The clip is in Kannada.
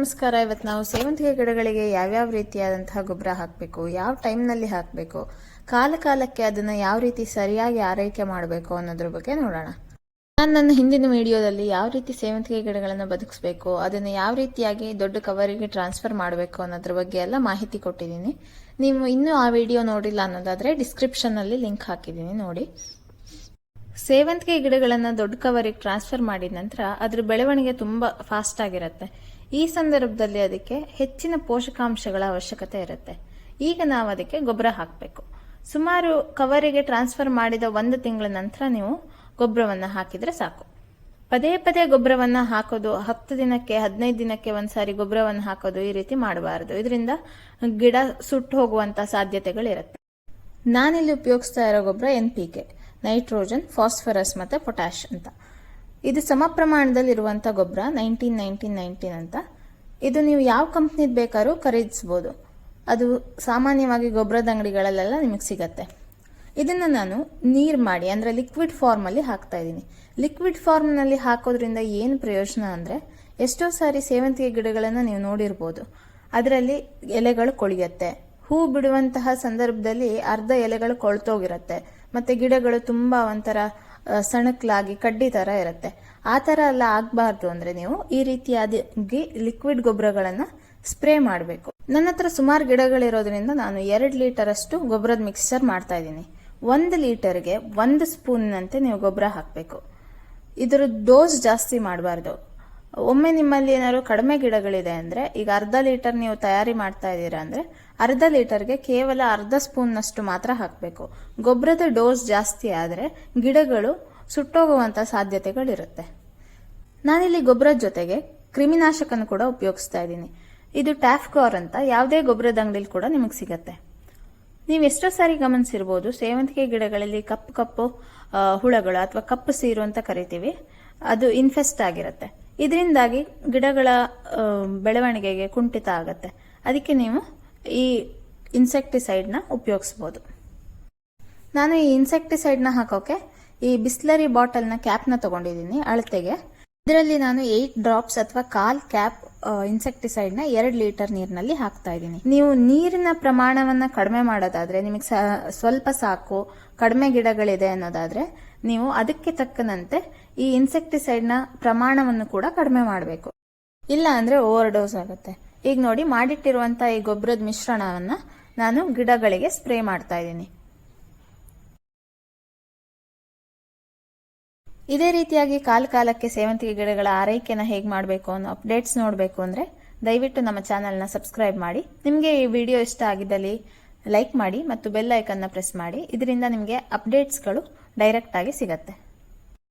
ನಮಸ್ಕಾರ. ಇವತ್ತು ನಾವು ಸೇವಂತಿಗೆ ಗಿಡಗಳಿಗೆ ಯಾವ್ಯಾವ ರೀತಿಯಾದಂತಹ ಗೊಬ್ಬರ ಹಾಕಬೇಕು, ಯಾವ ಟೈಮ್ನಲ್ಲಿ ಹಾಕಬೇಕು ಕಾಲ ಕಾಲಕ್ಕೆ ಅದನ್ನು ಯಾವ ರೀತಿ ಸರಿಯಾಗಿ ಆರೈಕೆ ಮಾಡಬೇಕು ಅನ್ನೋದ್ರ ಬಗ್ಗೆ ನೋಡೋಣ. ನಾನು ನನ್ನ ಹಿಂದಿನ ವಿಡಿಯೋದಲ್ಲಿ ಯಾವ ರೀತಿ ಸೇವಂತಿಗೆ ಗಿಡಗಳನ್ನು ಬದುಕಿಸ್ಬೇಕು, ಅದನ್ನು ಯಾವ ರೀತಿಯಾಗಿ ದೊಡ್ಡ ಕವರಿಗೆ ಟ್ರಾನ್ಸ್ಫರ್ ಮಾಡಬೇಕು ಅನ್ನೋದ್ರ ಬಗ್ಗೆ ಎಲ್ಲ ಮಾಹಿತಿ ಕೊಟ್ಟಿದ್ದೀನಿ. ನೀವು ಇನ್ನೂ ಆ ವಿಡಿಯೋ ನೋಡಿಲ್ಲ ಅನ್ನೋದಾದರೆ ಡಿಸ್ಕ್ರಿಪ್ಷನ್ನಲ್ಲಿ ಲಿಂಕ್ ಹಾಕಿದ್ದೀನಿ, ನೋಡಿ. ಸೇವಂತಿಗೆ ಗಿಡಗಳನ್ನು ದೊಡ್ಡ ಕವರಿಗೆ ಟ್ರಾನ್ಸ್ಫರ್ ಮಾಡಿದ ನಂತರ ಅದ್ರ ಬೆಳವಣಿಗೆ ತುಂಬ ಫಾಸ್ಟ್ ಆಗಿರುತ್ತೆ. ಈ ಸಂದರ್ಭದಲ್ಲಿ ಅದಕ್ಕೆ ಹೆಚ್ಚಿನ ಪೋಷಕಾಂಶಗಳ ಅವಶ್ಯಕತೆ ಇರುತ್ತೆ. ಈಗ ನಾವು ಅದಕ್ಕೆ ಗೊಬ್ಬರ ಹಾಕಬೇಕು. ಸುಮಾರು ಕವರಿಗೆ ಟ್ರಾನ್ಸ್ಫರ್ ಮಾಡಿದ ಒಂದು ತಿಂಗಳ ನಂತರ ನೀವು ಗೊಬ್ಬರವನ್ನು ಹಾಕಿದ್ರೆ ಸಾಕು. ಪದೇ ಪದೇ ಗೊಬ್ಬರವನ್ನು ಹಾಕೋದು, ಹತ್ತು ದಿನಕ್ಕೆ, ಹದಿನೈದು ದಿನಕ್ಕೆ ಒಂದ್ಸಾರಿ ಗೊಬ್ಬರವನ್ನು ಹಾಕೋದು ಈ ರೀತಿ ಮಾಡಬಾರದು. ಇದರಿಂದ ಗಿಡ ಸುಟ್ಟು ಹೋಗುವಂತ ಸಾಧ್ಯತೆಗಳಿರುತ್ತೆ. ನಾನಿಲ್ಲಿ ಉಪಯೋಗಿಸ್ತಾ ಇರೋ ಗೊಬ್ಬರ N P K nitrogen, phosphorus ಮತ್ತು ಪೊಟ್ಯಾಶ್ ಅಂತ. ಇದು ಸಮ ಪ್ರಮಾಣದಲ್ಲಿರುವಂಥ ಗೊಬ್ಬರ, ನೈನ್ಟೀನ್ ನೈನ್ಟೀನ್ ನೈನ್ಟೀನ್ ಅಂತ. ಇದು ನೀವು ಯಾವ ಕಂಪ್ನಿದು ಬೇಕಾದ್ರೂ ಖರೀದಿಸ್ಬೋದು. ಅದು ಸಾಮಾನ್ಯವಾಗಿ ಗೊಬ್ಬರದ ಅಂಗಡಿಗಳಲ್ಲೆಲ್ಲ ನಿಮಗೆ ಸಿಗತ್ತೆ. ಇದನ್ನು ನಾನು ನೀರು ಮಾಡಿ, ಅಂದರೆ ಲಿಕ್ವಿಡ್ ಫಾರ್ಮಲ್ಲಿ ಹಾಕ್ತಾ ಇದ್ದೀನಿ. ಲಿಕ್ವಿಡ್ ಫಾರ್ಮ್ನಲ್ಲಿ ಹಾಕೋದ್ರಿಂದ ಏನು ಪ್ರಯೋಜನ ಅಂದರೆ, ಎಷ್ಟೋ ಸಾರಿ ಸೇವಂತಿಗೆ ಗಿಡಗಳನ್ನು ನೀವು ನೋಡಿರ್ಬೋದು. ಅದರಲ್ಲಿ ಎಲೆಗಳು ಕೊಳಿಯತ್ತೆ. ಹೂ ಬಿಡುವಂತಹ ಸಂದರ್ಭದಲ್ಲಿ ಅರ್ಧ ಎಲೆಗಳು ಕೊಳ್ತೋಗಿರುತ್ತೆ. ಮತ್ತೆ ಗಿಡಗಳು ತುಂಬಾ ಒಂಥರ ಸಣಕ್ಲಾಗಿ ಕಡ್ಡಿ ತರ ಇರುತ್ತೆ. ಆ ತರ ಎಲ್ಲ ಆಗ್ಬಾರ್ದು ಅಂದ್ರೆ ನೀವು ಈ ರೀತಿಯಾಗಿ ಲಿಕ್ವಿಡ್ ಗೊಬ್ಬರಗಳನ್ನ ಸ್ಪ್ರೇ ಮಾಡಬೇಕು. ನನ್ನ ಹತ್ರ ಸುಮಾರು ಗಿಡಗಳಿರೋದ್ರಿಂದ ನಾನು ಎರಡು ಲೀಟರ್ ಅಷ್ಟು ಗೊಬ್ಬರದ ಮಿಕ್ಸ್ಚರ್ ಮಾಡ್ತಾ ಇದ್ದೀನಿ. ಒಂದು ಲೀಟರ್ಗೆ ಒಂದು ಸ್ಪೂನ್ನಂತೆ ನೀವು ಗೊಬ್ಬರ ಹಾಕಬೇಕು. ಇದರ ಡೋಸ್ ಜಾಸ್ತಿ ಮಾಡಬಾರ್ದು. ಒಮ್ಮೆ ನಿಮ್ಮಲ್ಲಿ ಏನಾದ್ರು ಕಡಿಮೆ ಗಿಡಗಳಿದೆ ಅಂದ್ರೆ, ಈಗ ಅರ್ಧ ಲೀಟರ್ ನೀವು ತಯಾರಿ ಮಾಡ್ತಾ ಇದ್ದೀರಾ ಅಂದ್ರೆ, ಅರ್ಧ ಲೀಟರ್ಗೆ ಕೇವಲ ಅರ್ಧ ಸ್ಪೂನ್ನಷ್ಟು ಮಾತ್ರ ಹಾಕಬೇಕು. ಗೊಬ್ಬರದ ಡೋಸ್ ಜಾಸ್ತಿ ಆದರೆ ಗಿಡಗಳು ಸುಟ್ಟೋಗುವಂತ ಸಾಧ್ಯತೆಗಳಿರುತ್ತೆ. ನಾನಿಲ್ಲಿ ಗೊಬ್ಬರದ ಜೊತೆಗೆ ಕ್ರಿಮಿನಾಶಕನ ಕೂಡ ಉಪಯೋಗಿಸ್ತಾ ಇದ್ದೀನಿ. ಇದು ಟ್ಯಾಫ್ಕಾರ್ ಅಂತ ಯಾವುದೇ ಗೊಬ್ಬರದ ಅಂಗಡಿಲಿ ಕೂಡ ನಿಮಗೆ ಸಿಗತ್ತೆ. ನೀವು ಎಷ್ಟೋ ಸಾರಿ ಗಮನಿಸಿರ್ಬೋದು, ಸೇವಂತಿಗೆ ಗಿಡಗಳಲ್ಲಿ ಕಪ್ಪು ಕಪ್ಪು ಹುಳಗಳು ಅಥವಾ ಕಪ್ಪು ಸೀರು ಅಂತ ಕರಿತೀವಿ, ಅದು ಇನ್ಫೆಸ್ಟ್ ಆಗಿರುತ್ತೆ. ಇದರಿಂದಾಗಿ ಗಿಡಗಳ ಬೆಳವಣಿಗೆಗೆ ಕುಂಠಿತ ಆಗುತ್ತೆ. ಅದಕ್ಕೆ ನೀವು ಈ ಇನ್ಸೆಕ್ಟಿಸೈಡ್ನ ಉಪಯೋಗಿಸ್ಬೋದು. ನಾನು ಈ ಇನ್ಸೆಕ್ಟಿಸೈಡ್ನ ಹಾಕೋಕೆ ಈ ಬಿಸ್ಲರಿ ಬಾಟಲ್ನ ಕ್ಯಾಪ್ನ ತಗೊಂಡಿದ್ದೀನಿ ಅಳತೆಗೆ. ಇದರಲ್ಲಿ ನಾನು ಏಟ್ ಡ್ರಾಪ್ಸ್ ಅಥವಾ ಕಾಲ್ ಕ್ಯಾಪ್ ಇನ್ಸೆಕ್ಟಿಸೈಡ್ನ ಎರಡು ಲೀಟರ್ ನೀರಿನಲ್ಲಿ ಹಾಕ್ತಾ ಇದ್ದೀನಿ. ನೀವು ನೀರಿನ ಪ್ರಮಾಣವನ್ನು ಕಡಿಮೆ ಮಾಡೋದಾದ್ರೆ, ನಿಮಗೆ ಸ್ವಲ್ಪ ಸಾಕು, ಕಡಿಮೆ ಗಿಡಗಳಿದೆ ಅನ್ನೋದಾದ್ರೆ, ನೀವು ಅದಕ್ಕೆ ತಕ್ಕನಂತೆ ಈ ಇನ್ಸೆಕ್ಟಿಸೈಡ್ನ ಪ್ರಮಾಣವನ್ನು ಕೂಡ ಕಡಿಮೆ ಮಾಡಬೇಕು. ಇಲ್ಲ ಅಂದ್ರೆ ಓವರ್ ಡೋಸ್ ಆಗುತ್ತೆ. ಈಗ ನೋಡಿ ಮಾಡಿಟ್ಟಿರುವಂಥ ಈ ಗೊಬ್ಬರದ ಮಿಶ್ರಣವನ್ನ ನಾನು ಗಿಡಗಳಿಗೆ ಸ್ಪ್ರೇ ಮಾಡ್ತಾ ಇದ್ದೀನಿ. ಇದೇ ರೀತಿಯಾಗಿ ಕಾಲ ಕಾಲಕ್ಕೆ ಸೇವಂತಿಗೆ ಗಿಡಗಳ ಆರೈಕೆನ ಹೇಗೆ ಮಾಡಬೇಕು ಅನ್ನೋ ಅಪ್ಡೇಟ್ಸ್ ನೋಡಬೇಕು ಅಂದರೆ ದಯವಿಟ್ಟು ನಮ್ಮ ಚಾನಲ್ನ ಸಬ್ಸ್ಕ್ರೈಬ್ ಮಾಡಿ. ನಿಮಗೆ ಈ ವಿಡಿಯೋ ಇಷ್ಟ ಆಗಿದ್ದಲ್ಲಿ ಲೈಕ್ ಮಾಡಿ ಮತ್ತು ಬೆಲ್ ಐಕನ್ನ ಪ್ರೆಸ್ ಮಾಡಿ. ಇದರಿಂದ ನಿಮಗೆ ಅಪ್ಡೇಟ್ಸ್ಗಳು ಡೈರೆಕ್ಟಾಗಿ ಸಿಗತ್ತೆ.